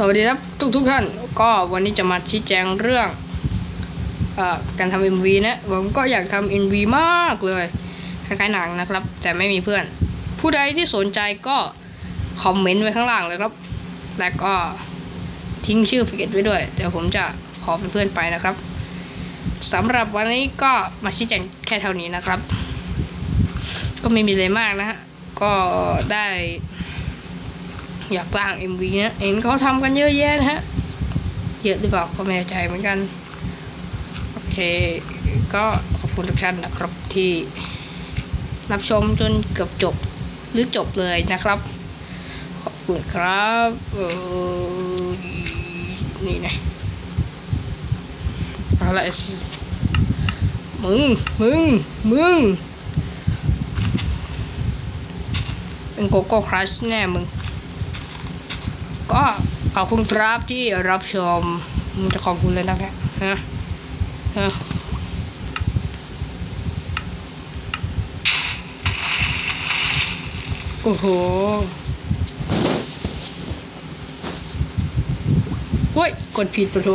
สวัสดีครับทุกทุกท่าน ก็วันนี้จะมาชี้แจงเรื่องเอ่อการทำ MV นะผมก็อยากทำ MV มากเลยคล้ายๆหนังนะครับ แต่ไม่มีเพื่อน ผู้ใดที่สนใจก็คอมเมนต์ไว้ข้างล่างเลยครับ และก็ทิ้งชื่อฟิกเกตไว้ด้วย เดี๋ยวผมจะขอเป็นเพื่อนไปนะครับสำหรับวันนี้ก็มาชี้แจงแค่เท่านี้นะครับ ก็ไม่มีอะไรมากนะฮะก็ได้ อยากสร้าง MV นะเห็นเขาทำกันเยอะแยะนะฮะ เยอะหรือเปล่าก็ไม่แน่ใจเหมือนกัน โอเค ก็ขอบคุณทุกท่านนะครับที่รับชมจนเกือบจบหรือจบเลยนะครับ ขอบคุณครับออนี่นะอะไรมึง มึง มึง เป็นโกโก้ครัชแน่มึง ขอบคุณครับที่รับชมมันจะขอบคุณเลยนะแกฮะฮะโอ้โหเฮ้ย กดผิดปะตู